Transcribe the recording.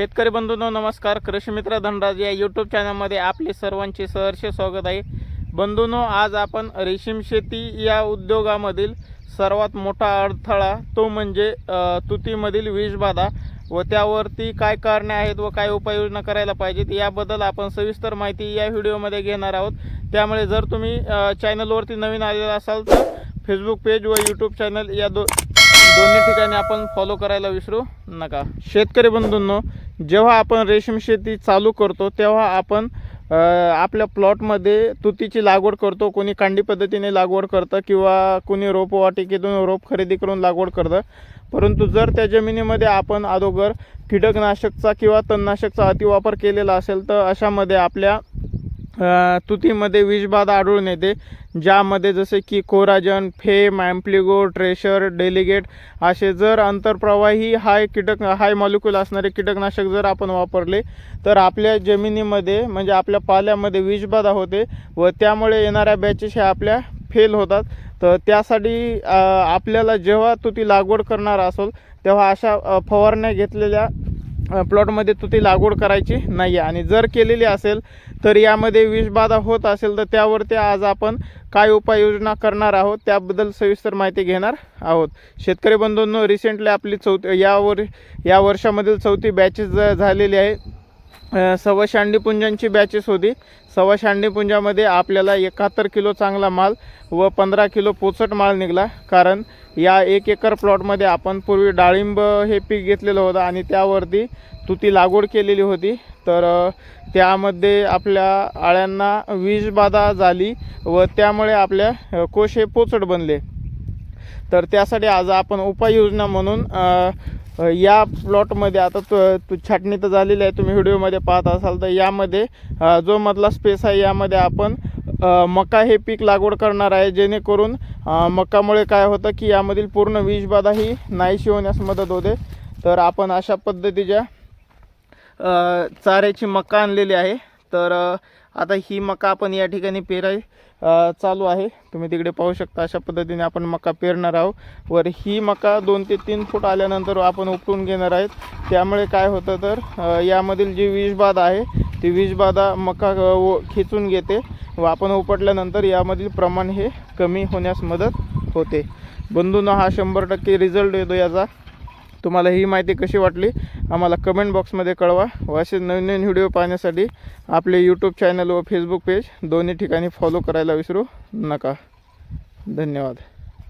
शेतकरी बंधूंनो नमस्कार. कृषीमित्र धनराज या यूट्यूब चॅनलमध्ये आपले सर्वांचे सहर्ष स्वागत आहे. बंधूंनो आज आपण रेशीम शेती या उद्योगामधील सर्वात मोठा अडथळा तो म्हणजे तुतीमधील विषबाधा व त्यावरती काय कारणे आहेत व काय उपाययोजना करायला पाहिजेत याबद्दल आपण सविस्तर माहिती या व्हिडिओमध्ये घेणार आहोत. त्यामुळे जर तुम्ही चॅनलवरती नवीन आलेला असाल तर फेसबुक पेज व यूट्यूब चॅनल या दो दोन्ही ठिकाणी आपण फॉलो करायला विसरू नका. शेतकरी बंधूंनो जेव्हा आपण रेशीम शेती चालू करतो तेव्हा आपण आपल्या प्लॉटमध्ये तुतीची लागवड करतो कोणी कांडी पद्धतीने लागवड करतं किंवा कोणी रोपवाटिकेतून रोप खरेदी करून लागवड करतं. परंतु जर त्या जमिनीमध्ये आपण अगोदर कीटकनाशकचा किंवा तणनाशकचा अतिवापर केलेला असेल तर अशामध्ये आपल्या तुतीमध्ये विषबाधा आढळून येते. ज्यामध्ये जसे की कोराजन फेम ॲम्प्लिगो ट्रेशर डेलिगेट असे जर आंतरप्रवाही हाय कीटक हाय मॉलिक्यूल असणारे कीटकनाशक जर आपण वापरले तर आपल्या जमिनीमध्ये म्हणजे आपल्या पाल्यामध्ये विषबाधा होते व त्यामुळे येणाऱ्या बॅचेस ह्या आपल्या फेल होतात. तर त्यासाठी आपल्याला जेव्हा तुती लागवड करणार असेल तेव्हा अशा फवारण्या घेतलेल्या प्लॉटमध्ये प्लॉटमध्ये तुती लागवड करायची नाही आहे आणि जर केलेली असेल तर यामध्ये विषबाधा होत असेल तर त्यावरती आज आपण काय उपाययोजना करणार आहोत त्याबद्दल सविस्तर माहिती घेणार आहोत. शेतकरी बंधूंनो रिसेंटली आपली चौथी यावर या वर्षामधील चौथी बॅचेस झालेली आहे. सव्वा शांडीपुंजांची बॅचेस होती. सव्वा शांडीपुंजामध्ये आपल्याला एकाहत्तर किलो चांगला माल व पंधरा किलो पोचट माल निघाला. कारण या एक एकर प्लॉटमध्ये आपण पूर्वी डाळिंब हे पीक घेतलेलं होतं आणि त्यावरती तुती लागवड केलेली होती. तर त्यामध्ये आपल्या आळ्यांना विषबाधा झाली व त्यामुळे आपल्या कोश हे पोचट बनले. तर त्यासाठी आज आपण उपाययोजना म्हणून या प्लॉटमध्ये आता तु तु छाटणी तर झालेली आहे. तुम्ही व्हिडिओमध्ये पाहत असाल तर यामध्ये जो मधला स्पेस आहे यामध्ये आपण मका हे पीक लागवड करणार आहे. जेणेकरून मकामुळे काय होतं की यामधील पूर्ण विषबाधा ही नाहीशी होण्यास मदत होते. तर आपण अशा पद्धतीच्या चाऱ्याची मका आणलेली आहे. तर आता ही मका आपण या ठिकाणी पेराय चालू आहे. तुम्ही तिकडे पाहू शकता अशा पद्धतीने आपण मका पेरणार आहोत. वर ही मका दोन ते तीन फूट आल्यानंतर आपण उपटून घेणार आहेत. त्यामुळे काय होतं तर यामधील जी विषबाधा आहे ती विषबाधा मका व- खेचून घेते व आपण उपटल्यानंतर यामधील प्रमाण हे कमी होण्यास मदत होते. बंधूंना हा शंभर टक्के रिझल्ट येतो याचा. तुम्हाला ही माहिती कशी वाटली आम्हाला कमेंट बॉक्समध्ये कळवा. व असे नवीन नवीन व्हिडिओ पाहण्यासाठी आपले यूट्यूब चॅनल व फेसबुक पेज दोन्ही ठिकाणी फॉलो करायला विसरू नका. धन्यवाद.